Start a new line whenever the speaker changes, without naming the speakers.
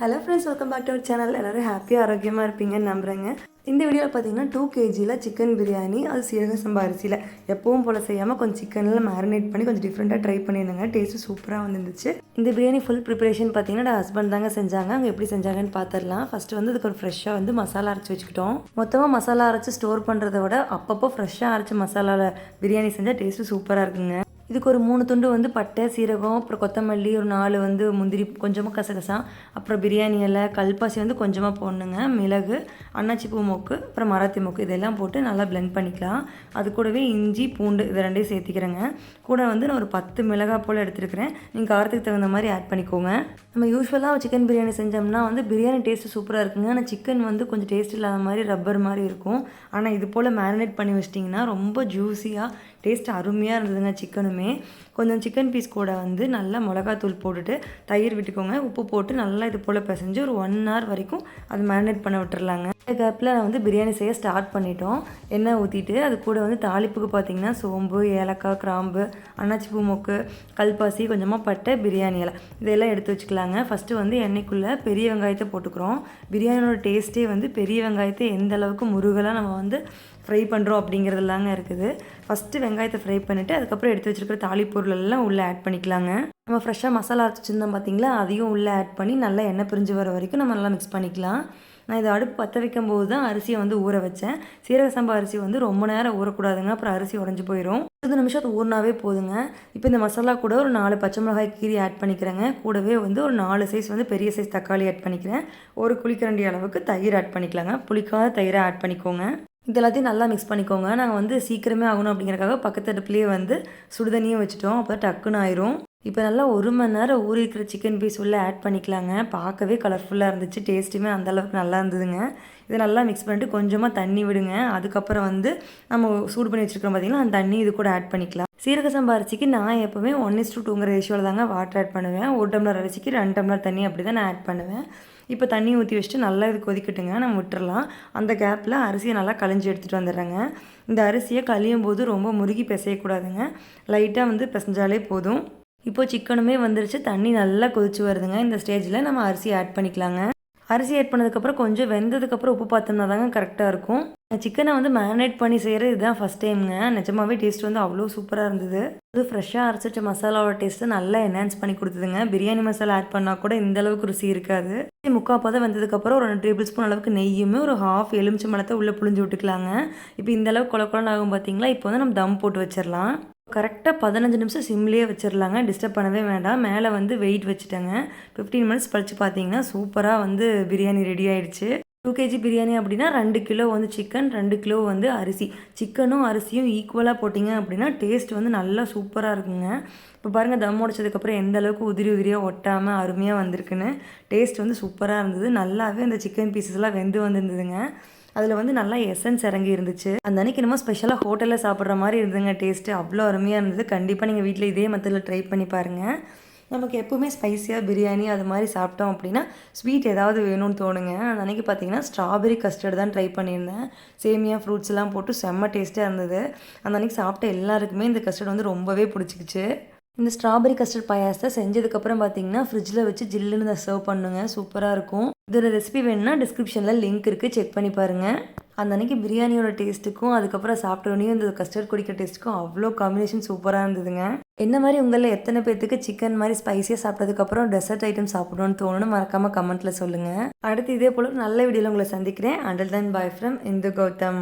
Hello friends welcome back to our channel எல்லோரும் ஹாப்பியாக ஆரோக்கியமாக இருப்பீங்கன்னு நம்புகிறேங்க இந்த வீடியோவில் பார்த்தீங்கன்னா டூ கேஜியில் சிக்கன் பிரியாணி அது சீரக சம்பா அரிசியில். எப்பவும் போல் செய்யாமல் கொஞ்சம் சிக்கனில் மேரினேட் பண்ணி கொஞ்சம் டிஃப்ரெண்ட்டாக ட்ரை பண்ணியிருந்தாங்க டேஸ்ட்டு சூப்பராக வந்துருந்துச்சு. இந்த பிரியாணி ஃபுல் ப்ரிப்பரேஷன் பார்த்தீங்கன்னா ஹஸ்பண்ட் தாங்க செஞ்சாங்க. அவங்க எப்படி செஞ்சாங்கன்னு பார்த்துடலாம் ஃபஸ்ட்டு வந்து இதுக்கு ஒரு ஃப்ரெஷ்ஷாக வந்து மசாலா அரைச்சி வச்சுக்கிட்டோம். மொத்தமாக மசாலா அரைச்சி ஸ்டோர் பண்ணுறத விட அப்பப்போ ஃப்ரெஷ்ஷாக அரைச்சி மசாலாவில் பிரியாணி செஞ்சால் டேஸ்ட்டு சூப்பராக இருக்குங்க. இதுக்கு ஒரு மூணு துண்டு வந்து பட்டை சீரகம் அப்புறம் கொத்தமல்லி ஒரு நாலு வந்து முந்திரி கொஞ்சமாக கசகசா அப்புறம் பிரியாணி இலை கல்பாசி வந்து கொஞ்சமாக போடணுங்க. மிளகு அன்னாச்சி பூ மொக்கு அப்புறம் மராத்தி மொக்கு இதெல்லாம் போட்டு நல்லா பிளெண்ட் பண்ணிக்கலாம். அது கூடவே இஞ்சி பூண்டு இது ரெண்டையும் சேர்த்திக்கிறேங்க. கூட வந்து நான் ஒரு பத்து மிளகாய் போல் எடுத்துருக்கிறேன். நீங்கள் காரத்துக்கு தகுந்த மாதிரி ஆட் பண்ணிக்கோங்க. நம்ம யூஸ்வலாக சிக்கன் பிரியாணி செஞ்சோம்னா வந்து பிரியாணி டேஸ்ட்டு சூப்பராக இருக்குங்க. ஆனால் சிக்கன் வந்து கொஞ்சம் டேஸ்ட் இல்லாத மாதிரி ரப்பர் மாதிரி இருக்கும். ஆனால் இது போல் மேரினேட் பண்ணி வச்சிட்டிங்கன்னா ரொம்ப ஜூஸியாக டேஸ்ட் அருமையாக இருந்ததுங்க சிக்கனுமே கொஞ்சம் சிக்கன் பீஸ் கூட வந்து நல்லா மிளகாத்தூள் போட்டுட்டு தயிர் விட்டுக்கோங்க. உப்பு போட்டு நல்லா இது போல் பிசைஞ்சு ஒரு ஒன் ஹவர் வரைக்கும் அது மேரினேட் பண்ண விட்டுர்லாங்க இந்த கேப்பில் நான் வந்து பிரியாணி செய்ய ஸ்டார்ட் பண்ணிட்டோம். எண்ணெய் ஊற்றிட்டு அது கூட வந்து தாளிப்புக்கு பார்த்தீங்கன்னா சோம்பு ஏலக்காய் கிராம்பு அன்னாச்சி பூ மொக்கு கல்பாசி கொஞ்சமாக பட்டை பிரியாணி இலை. இதெல்லாம் எடுத்து வச்சுக்கலாங்க. ஃபஸ்ட்டு வந்து எண்ணெய்க்குள்ளே பெரிய வெங்காயத்தை போட்டுக்கிறோம். பிரியாணியோட டேஸ்ட்டே வந்து பெரிய வெங்காயத்தை எந்த அளவுக்கு முருகலாக நம்ம வந்து ஃப்ரை பண்ணுறோம் அப்படிங்கிறதுலாங்க இருக்குது. ஃபஸ்ட்டு வெங்காயத்தை ஃப்ரை பண்ணிவிட்டு அதுக்கப்புறம் எடுத்து வச்சுருக்கிற தாலி பொருள் எல்லாம் உள்ளே ஆட் பண்ணிக்கலாங்க. நம்ம ஃப்ரெஷ்ஷாக மசாலா வச்சுருந்தோம் பார்த்தீங்களா அதையும் உள்ளே ஆட் பண்ணி நல்லா எண்ணெய் பிரிஞ்சு வர வரைக்கும் நம்ம நல்லா மிக்ஸ் பண்ணிக்கலாம். நான் இதை அடுப்பு பற்ற வைக்கும் போது தான் அரிசியை வந்து ஊற வச்சேன். சீரக சம்பா அரிசி வந்து ரொம்ப நேரம் ஊறக்கூடாதுங்க அப்புறம் அரிசி உடஞ்சி போயிடும் இருபது நிமிஷம் அது ஊறினாவே போதுங்க. இப்போ இந்த மசாலா கூட ஒரு நாலு பச்சை மிளகாய் கீரி ஆட் பண்ணிக்கிறேங்க. கூடவே வந்து ஒரு நாலு சைஸ் வந்து பெரிய சைஸ் தக்காளி ஆட் பண்ணிக்கிறேன். ஒரு குளிக்கரண்டி அளவுக்கு தயிர் ஆட் பண்ணிக்கலாங்க. புளிக்காத தயிரை ஆட் பண்ணிக்கோங்க. இது எல்லாத்தையும் நல்லா மிக்ஸ் பண்ணிக்கோங்க. நாங்கள் வந்து சீக்கிரமே ஆகணும் அப்படிங்கிறக்காக பக்கத்து அடுப்புலேயே வந்து சுடுதண்ணியும் வச்சுட்டோம். அப்போ டக்குன்னு ஆயிரும். இப்போ நல்லா ஒரு மணி நேரம் ஊறி இருக்கிற சிக்கன் பீஸ் உள்ளே ஆட் பண்ணிக்கலாங்க. பார்க்கவே கலர்ஃபுல்லாக இருந்துச்சு. டேஸ்ட்டுமே அந்தளவுக்கு நல்லா இருந்ததுங்க. இதை நல்லா மிக்ஸ் பண்ணிட்டு கொஞ்சமாக தண்ணி விடுங்க. அதுக்கப்புறம் வந்து நம்ம சூடு பண்ணி வச்சுருக்கோம் பார்த்தீங்கன்னா அந்த தண்ணி இது கூட ஆட் பண்ணிக்கலாம். சீரக சம்பா அரிசிக்கு நான் எப்போவுமே ஒன் இஸ் டூ டூங்கிற ரேஷியோவில் தாங்க வாட்டர் ஆட் பண்ணுவேன். ஒரு டம்ளர் அரிசிக்கு ரெண்டு டம்ளர் தண்ணி அப்படி தான் நான் ஆட் பண்ணுவேன். இப்போ தண்ணி ஊற்றி வச்சுட்டு நல்லா இது கொதிக்கட்டுங்க நம்ம விட்டுறலாம். அந்த கேப்பில் அரிசியை நல்லா கழிஞ்சு எடுத்துகிட்டு வந்துடுறேங்க. இந்த அரிசியை கழியும் போது ரொம்ப முருகி பிசையக்கூடாதுங்க. லைட்டாக வந்து பிசைஞ்சாலே போதும். இப்போது சிக்கனுமே வந்துருச்சு. தண்ணி நல்லா கொதிச்சு வருதுங்க. இந்த ஸ்டேஜில் நம்ம அரிசி ஆட் பண்ணிக்கலாங்க. அரிசி ஆட் பண்ணதுக்கப்புறம் கொஞ்சம் வெந்ததுக்கப்புறம் உப்பு பார்த்தோம்னா தாங்க கரெக்டாக இருக்கும். சிக்கனை வந்து மேரினேட் பண்ணி செய்கிறது இதுதான் ஃபஸ்ட் டைமுங்க நிஜமாவே டேஸ்ட் வந்து அவ்வளோ சூப்பராக இருந்தது. அது ஃப்ரெஷ்ஷாக அரைச்சிட்ட மசாலாவோட டேஸ்ட்டு நல்லா என்ஹான்ஸ் பண்ணி கொடுத்ததுங்க. பிரியாணி மசாலா ஆட் பண்ணால் கூட இந்த அளவுக்கு ருசி இருக்காது. முக்கால் பதம் வந்ததுக்கப்புறம் ஒரு ரெண்டு டேபிள் ஸ்பூன் அளவுக்கு நெய்யுமே ஒரு ஹாஃப் எலுமிச்சை மலத்தை உள்ளே புழிஞ்சு விட்டுக்கலாங்க. இப்போ இந்த அளவுக்கு குழ குழன்னு ஆகும் பார்த்தீங்களா இப்போ வந்து நம்ம தம் போட்டு வச்சிடலாம் கரெக்டாக பதினஞ்சு நிமிஷம் சிம்லேயே வச்சிடலாங்க டிஸ்டர்ப் பண்ணவே வேண்டாம். மேலே வந்து வெயிட் வச்சுட்டேங்க. ஃபிஃப்டீன் மினிட்ஸ் கழிச்சு பார்த்தீங்கன்னா சூப்பராக வந்து பிரியாணி ரெடி ஆயிடுச்சு. டூ கேஜி பிரியாணி அப்படின்னா ரெண்டு கிலோ வந்து சிக்கன் ரெண்டு கிலோ வந்து அரிசி. சிக்கனும் அரிசியும் ஈக்குவலாக போட்டிங்க அப்படின்னா டேஸ்ட் வந்து நல்லா சூப்பராக இருக்குங்க. இப்போ பாருங்கள் தம் உடைச்சதுக்கப்புறம் எந்த அளவுக்கு உதிரி உதிரியாக ஒட்டாமல் அருமையாக வந்திருக்குன்னு. டேஸ்ட் வந்து சூப்பராக இருந்தது. நல்லாவே அந்த சிக்கன் பீசஸ்லாம் வெந்து வந்திருந்ததுங்க. அதில் வந்து நல்லா எசன்ஸ் இறங்கி இருந்துச்சு. அந்த அன்னைக்கு என்னமோ ஸ்பெஷலாக ஹோட்டலில் சாப்பிட்ற மாதிரி இருந்ததுங்க டேஸ்ட்டு அவ்வளோ அருமையாக இருந்தது. கண்டிப்பாக நீங்கள் வீட்டில் இதே மெத்தடில் ட்ரை பண்ணி பாருங்கள் நமக்கு எப்போவுமே ஸ்பைஸியாக பிரியாணி அது மாதிரி சாப்பிட்டோம் அப்படின்னா ஸ்வீட் ஏதாவது வேணும்னு தோணுங்க. அந்த பார்த்தீங்கன்னா ஸ்ட்ராபெரி கஸ்டர்ட் தான் ட்ரை பண்ணியிருந்தேன். சேமியா ஃப்ரூட்ஸ்லாம் போட்டு செம்ம டேஸ்ட்டாக இருந்தது. அந்த அன்றைக்கி சாப்பிட்ட எல்லாருக்குமே இந்த கஸ்டர்ட் வந்து ரொம்பவே பிடிச்சிக்கிச்சு. இந்த ஸ்ட்ராபெரி கஸ்டர்ட் பாயாசத்தை செஞ்சதுக்கப்புறம் பார்த்தீங்கன்னா ஃப்ரிட்ஜில் வச்சு ஜில்லுன்னு தான் சர்வ் பண்ணுங்க. சூப்பராக இருக்கும். இதோட ரெசிபி வேணும்னா டிஸ்கிரிப்ஷனில் லிங்க் இருக்குது செக் பண்ணி பாருங்கள் அந்த அன்னைக்கு பிரியாணியோட டேஸ்ட்டுக்கும் அதுக்கப்புறம் சாப்பிட்டோன்னே இந்த கஸ்டர்ட் குடிக்கிற டேஸ்ட்டுக்கும் அவ்வளோ காம்பினேஷன் சூப்பராக இருந்ததுங்க. என்ன மாதிரி உங்களில் எத்தனை பேர்த்துக்கு சிக்கன் மாதிரி ஸ்பைஸியாக சாப்பிட்டதுக்கப்புறம் டெசர்ட் ஐட்டம் சாப்பிடணும்னு தோணுன்னு மறக்காமல் கமெண்ட்டில் சொல்லுங்கள் அடுத்து இதே போல் நல்ல வீடியோவில் உங்களை சந்திக்கிறேன். Until then bye from Indhu Gautam.